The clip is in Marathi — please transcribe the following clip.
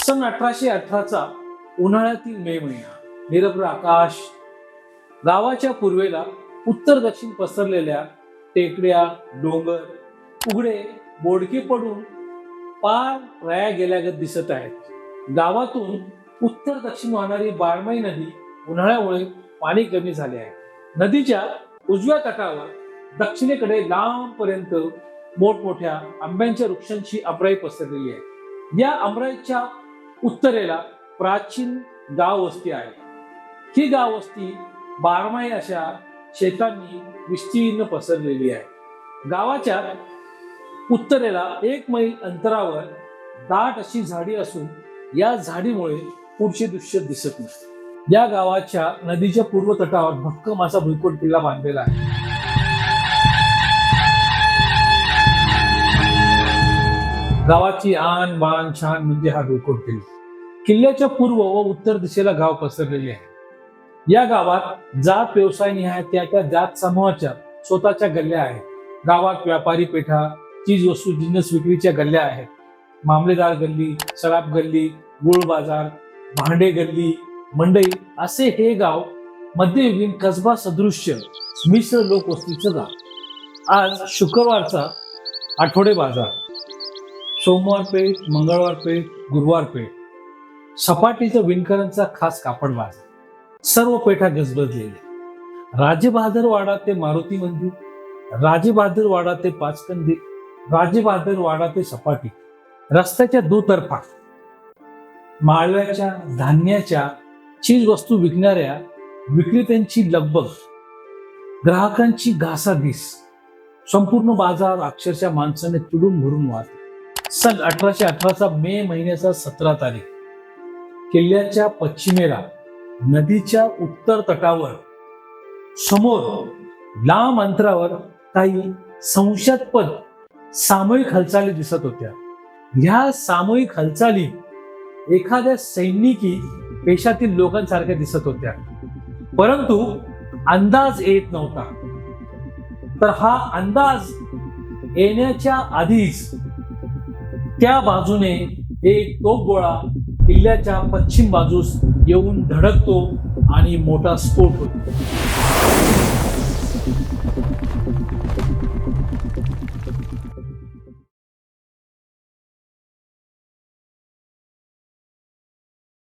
सन अठराशे अठराचा उन्हाळ्यातील मे महिना. निरभ्र आकाश. गावाच्या पूर्वेला उत्तर दक्षिण पसरलेल्या टेकड्या डोंगर उघडे बोडके पडून पार रया गेल्यागत दिसत आहेत. गावातून उत्तर दक्षिण वाहणारी बारमाई नदी उन्हाळ्यामुळे पाणी कमी झाले आहे. नदीच्या उजव्या तटावर दक्षिणेकडे लांबपर्यंत मोठमोठ्या आंब्यांच्या वृक्षांची अमराई पसरलेली आहे. या अमराईच्या उत्तरेला प्राचीन गाव वस्ती आहे. ही गाव वस्ती बारमाही अशा शेतांनी विस्तीर्ण पसरलेली आहे. गावाच्या उत्तरेला एक मैल अंतरावर दाट अशी झाडी असून या झाडीमुळे पुढचे दृश्य दिसत नाही. या गावाच्या नदीच्या पूर्व तटावर भक्कम असा भुईकोट किल्ला बांधलेला आहे. गावाची आन बान छान म्हणजे हा भुईकोट किल्ला किल्ल्याच्या पूर्व व उत्तर दिशेला गाव पसरलेले आहे. या गावात जात व्यवसाय निहाय त्या त्या जात समूहाच्या स्वतःच्या गल्ल्या आहेत. गावात व्यापारी पेठा चीज वस्तू जिन्नस विक्रीच्या गल्ल्या आहेत. मामलेदार गल्ली सराफ गल्ली गुळ बाजार भांडे गल्ली मंडई असे हे गाव मध्ययुगीन कसबा सदृश्य मिश्र लोकवस्तीचं गाव. आज शुक्रवारचा आठवडे बाजार. सोमवार पेठ मंगळवार पेठ गुरुवार पेठ. सपाटीचा विणकरांचा खास कापड बाजार सर्व पेठा गजबजलेल्या. राजेबहादरवाडा ते मारुती मंदिर राजेबहादरवाडा ते पाचकंदी राजेबहादरवाडा ते सपाटी. रस्त्याच्या दुतर्फा माळव्याच्या धान्याच्या चीज वस्तू विकणाऱ्या विक्रेत्यांची लगबग ग्राहकांची घासाघीस संपूर्ण बाजार अक्षरशः माणसाने तुडून भरून वाहतो. सन अठराशे अठराचा मे महिन्याचा सतरा तारीख. किल्ल्याच्या पश्चिमेला नदीच्या उत्तर तटावर समोर लांब अंतरावर काही संशयास्पद सामूहिक हालचाली दिसत होत्या. ह्या सामूहिक हालचाली एखाद्या सैनिकी पेशातील लोकांसारख्या दिसत होत्या. परंतु अंदाज येत नव्हता. तर हा अंदाज येण्याच्या आधीच त्या बाजूने एक तोफ गोळा किल्ल्याच्या पश्चिम बाजूस येऊन धडकतो आणि मोठा स्फोट होतो.